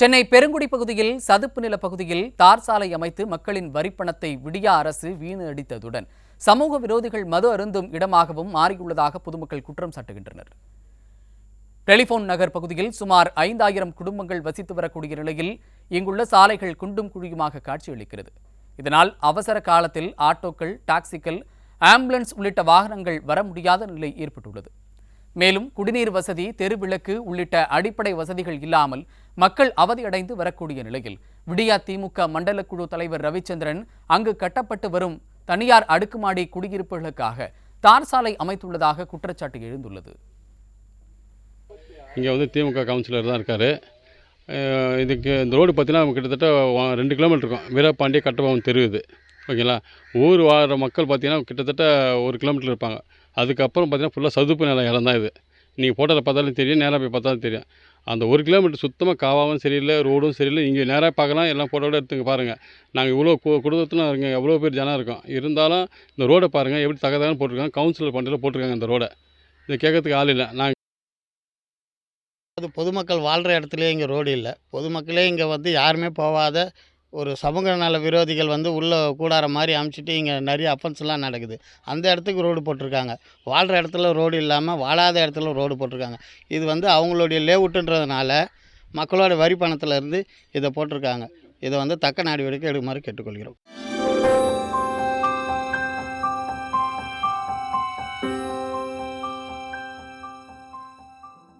சென்னை பெருங்குடி பகுதியில் சதுப்பு நில பகுதியில் தார் சாலை அமைத்து மக்களின் வரிப்பணத்தை விடியா அரசு வீணு அடித்ததுடன் சமூக விரோதிகள் மது அருந்தும் இடமாகவும் மாறியுள்ளதாக பொதுமக்கள் குற்றம் சாட்டுகின்றனர். டெலிபோன் நகர் பகுதியில் சுமார் ஐந்தாயிரம் குடும்பங்கள் வசித்து வரக்கூடிய நிலையில் இங்குள்ள சாலைகள் குண்டும் குழியுமாக காட்சியளிக்கிறது. இதனால் அவசர காலத்தில் ஆட்டோக்கள் டாக்ஸிக்கள் ஆம்புலன்ஸ் உள்ளிட்ட வாகனங்கள் வர முடியாத நிலை ஏற்பட்டுள்ளது. மேலும் குடிநீர் வசதி தெருவிளக்கு உள்ளிட்ட அடிப்படை வசதிகள் இல்லாமல் மக்கள் அவதியடைந்து வரக்கூடிய நிலையில் விடியா திமுக மண்டல குழு தலைவர் ரவிச்சந்திரன் அங்கு கட்டப்பட்டு வரும் தனியார் அடுக்குமாடி குடியிருப்புகளுக்காக தார் சாலை அமைத்துள்ளதாக குற்றச்சாட்டு எழுந்துள்ளது. இங்கே வந்து திமுக கவுன்சிலர் தான் இருக்கார். இதுக்கு இந்த ரோடு பார்த்தீங்கன்னா கிட்டத்தட்ட ரெண்டு கிலோமீட்டர் இருக்கும். வீரபாண்டிய கட்டபொம்மன் தெரு இது. ஓகேங்களா? ஊர் வாழ்கிற மக்கள் பார்த்தீங்கன்னா கிட்டத்தட்ட ஒரு கிலோமீட்டர் இருப்பாங்க. அதுக்கப்புறம் பார்த்திங்கன்னா ஃபுல்லாக சதுப்பு நிலம் இடம் தான் இது. நீங்கள் ஃபோட்டோவில் பார்த்தாலும் தெரியும் நேராக போய் பார்த்தாலும் தெரியும். அந்த ஒரு கிலோமீட்டர் சுத்தமாக காவாவும் சரியில்லை ரோடும் சரியில்லை. இங்கே நேராக பார்க்கலாம் எல்லாம் ஃபோட்டோட எடுத்துங்க பாருங்கள் நாங்கள் இவ்வளோ கு- குடும்பத்தில் இருக்கோம் எவ்வளோ பேர் ஜனம் இருக்கோம். இருந்தாலும் இந்த ரோடை பாருங்கள் எப்படி தகதான்னு போட்டிருக்காங்க கவுன்சிலர் பண்டில் போட்டிருக்காங்க இந்த ரோடை இது கேட்கறதுக்கு ஆள் இல்லை. நாங்கள் அது பொதுமக்கள் வாழ்கிற இடத்துலையே இங்கே ரோடு இல்லை. பொதுமக்களே இங்கே வந்து யாருமே போகாத ஒரு சமூக நல விரோதிகள் வந்து உள்ள கூடார மாதிரி அமைச்சிட்டு இங்கே நிறைய அஃபென்ஸ்லாம் நடக்குது. அந்த இடத்துக்கு ரோடு போட்டிருக்காங்க. வாழ்கிற இடத்துல ரோடு இல்லாமல் வாழாத இடத்துல ரோடு போட்டிருக்காங்க. இது வந்து அவங்களுடைய லேவுட்டுன்றதுனால மக்களோட வரி பணத்திலேருந்து இதை போட்டிருக்காங்க. இதை வந்து தக்க நடவடிக்கை எடுக்குமாறு கேட்டுக்கொள்கிறோம்.